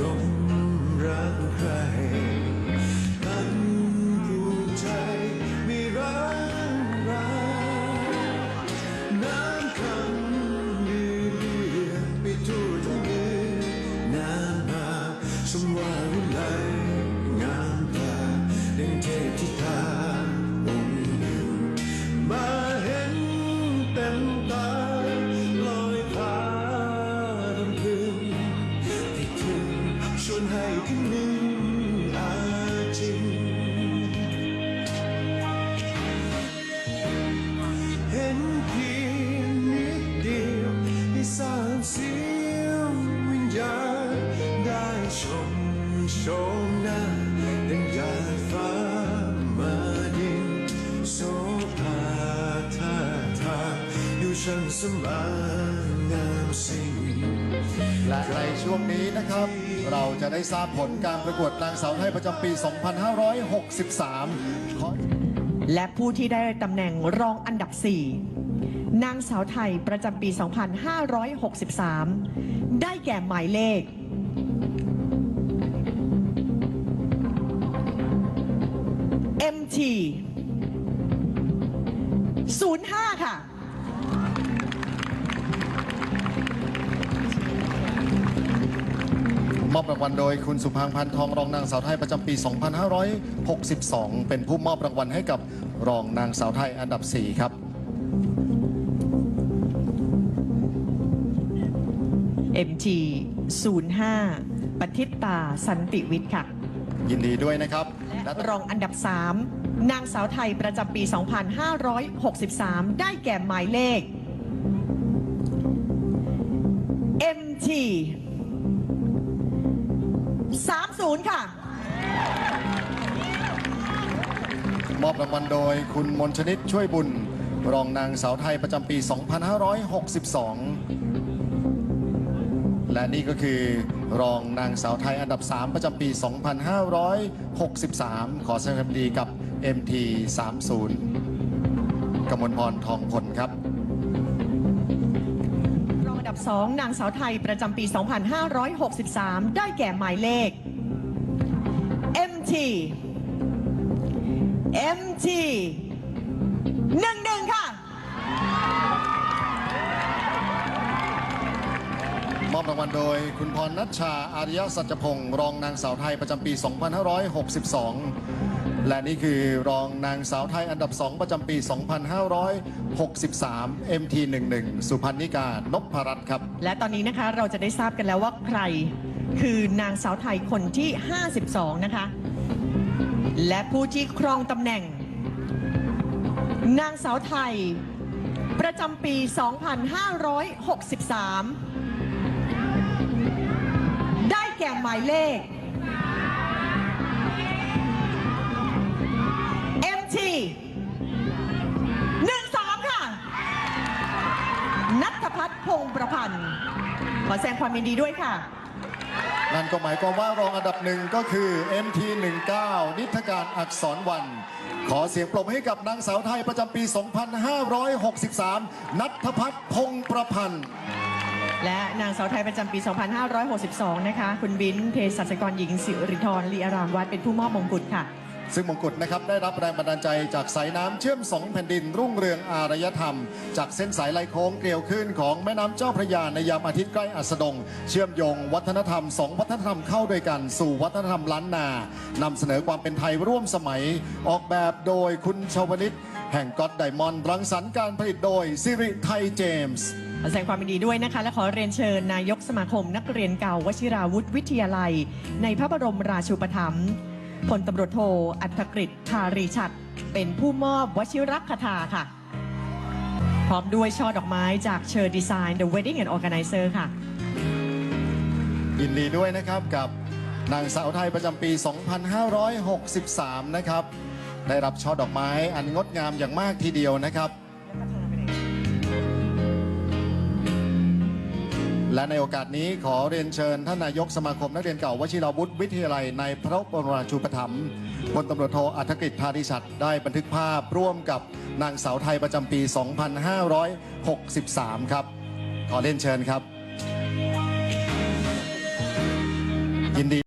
don't ข้างหนึ่งอาจริงเห็นเพียงนิดเดียวให้สร้างเสียงวิญญาณได้ชมโชมหน้าดังยาฟ้ามาดินโสภาท่าทางดูช่างสมานงามสิ่งและในช่วงนี้นะครับ เราจะได้ทราบผลการประกวดนางสาวไทยประจำปี 2563ขอและผู้ที่ได้ตำแหน่งรองอันดับ 4 นางสาวไทยประจำปี 2563 ได้แก่หมายเลข MT 05 ค่ะ อบรางวัลโดยคุณสุพังพันธ์ทองรองนางสาวไทยประจำปี 2562 เป็นผู้มอบรางวัลให้กับรองนางสาวไทยอันดับ 4 ครับ MT 05ปฏิตาสันติวิทย์ค่ะ ยินดีด้วยนะครับ และรองอันดับ 3 นางสาวไทยประจำปี 2563 ได้แก่หมายเลข MT 30 ค่ะ มอบรางวัลโดยคุณมนชนิดช่วยบุญ รองนางสาวไทยประจำปี 2562 และนี่ก็คือรองนางสาวไทยอันดับ 3 ประจำปี 2563 ขอแสดงความดีกับ MT 30กมลพรทองผลครับ ดับ 2 นางสาวไทยประจำปี 2563 ได้แก่หมายเลข MT MT 11ค่ะ มอบรางวัลโดยคุณพรนัชชาอาริยสัจพงศ์รองนางสาวไทยประจำปี 2562 และนี่คือรองนางสาวไทยอันดับ 2 ประจำปี 2563 MT11 สุพรรณิกานพรัตน์ครับ และตอนนี้นะคะเราจะได้ทราบกันแล้วว่าใครคือนางสาวไทยคนที่ 52 นะคะ และผู้ที่ครองตำแหน่ง นางสาวไทย ประจำปี 2563 ได้แก่หมายเลข พัฒน์พงศ์ประพันธ์ ขอแสดงความยินดีด้วยค่ะ นั่นก็หมายความว่ารองอันดับหนึ่งก็คือ MT19 นิทการอักษรวัน ขอเสียงปรบมือให้กับนางสาวไทยประจำปี 2563 นัทพัฒน์พงศ์ประพันธ์ และนางสาวไทยประจำปี 2562 นะคะ คุณบินเภสัชกรหญิงสิริธรลีอารามวัดเป็นผู้มอบมงกุฎค่ะ ซึ่งมงกุฎนะครับได้รับแรงบันดาลใจจากสายน้ำเชื่อมสองแผ่นดินรุ่งเรืองอารยธรรม จากเส้นสายไหลโค้งเกลียวขึ้นของแม่น้ำเจ้าพระยาในยามอาทิตย์ใกล้อัสดง เชื่อมโยงวัฒนธรรมสองวัฒนธรรมเข้าด้วยกันสู่วัฒนธรรมล้านนานำเสนอความเป็นไทยร่วมสมัย ออกแบบโดยคุณชาวลิตแห่งก็อดไดมอนด์รังสรรค์การผลิตโดยซิริไทยเจมส์ ขอแสดงความยินดีด้วยนะคะ และขอเรียนเชิญนายกสมาคมนักเรียนเก่าวชิราวุธวิทยาลัย ในพระบรมราชูปถัมภ์ พลตำรวจโทอัธกฤษทารีชัด เป็นผู้มอบวชิรคทาค่ะ พร้อมด้วยช่อดอกไม้จากเชอร์ดีไซน์ The Wedding and Organizer ค่ะ ยินดีด้วยนะครับกับนางสาวไทยประจำปี 2563 นะครับ ได้รับช่อดอกไม้อันงดงามอย่างมากทีเดียวนะครับ และในโอกาสนี้ขอเรียนเชิญท่านนายกสมาคมนักเรียนเก่าวชิราวุธวิทยาลัยในพระบรมราชูปถัมภ์พลตำรวจโทอัธกิจธาริชัดได้บันทึกภาพร่วมกับนางสาวไทยประจำปี 2563 ครับ ขอเรียนเชิญครับ ยินดี